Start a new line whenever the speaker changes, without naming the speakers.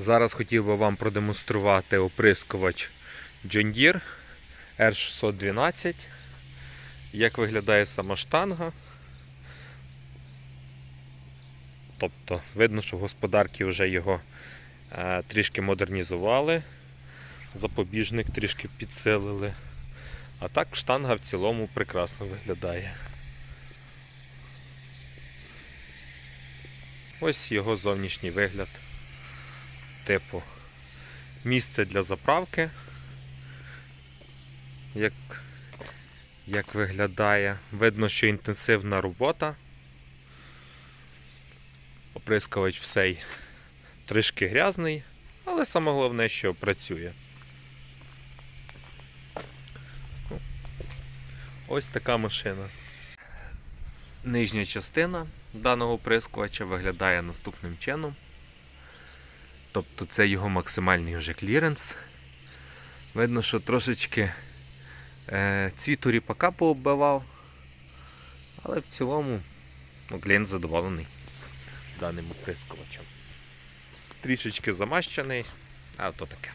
Зараз хотів би вам продемонструвати оприскувач John Deere R612. Як виглядає сама штанга. Тобто, видно, що господарки вже його е, трішки модернізували, запобіжник трішки підсилили. А так штанга в цілому прекрасно виглядає. Ось його зовнішній вигляд. Типу місце для заправки. Як, як виглядає. Видно, що інтенсивна робота. Оприскувач всей трішки грязний, але саме головне, що працює. Ось така машина. Нижня частина даного оприскувача виглядає наступним чином. Тобто це його максимальний вже кліренс. Видно, що трошечки е, цвіту ріпака пооббивав. Але в цілому ну, клієнт задоволений даним оприскувачем. Трішечки замащений, а то таке.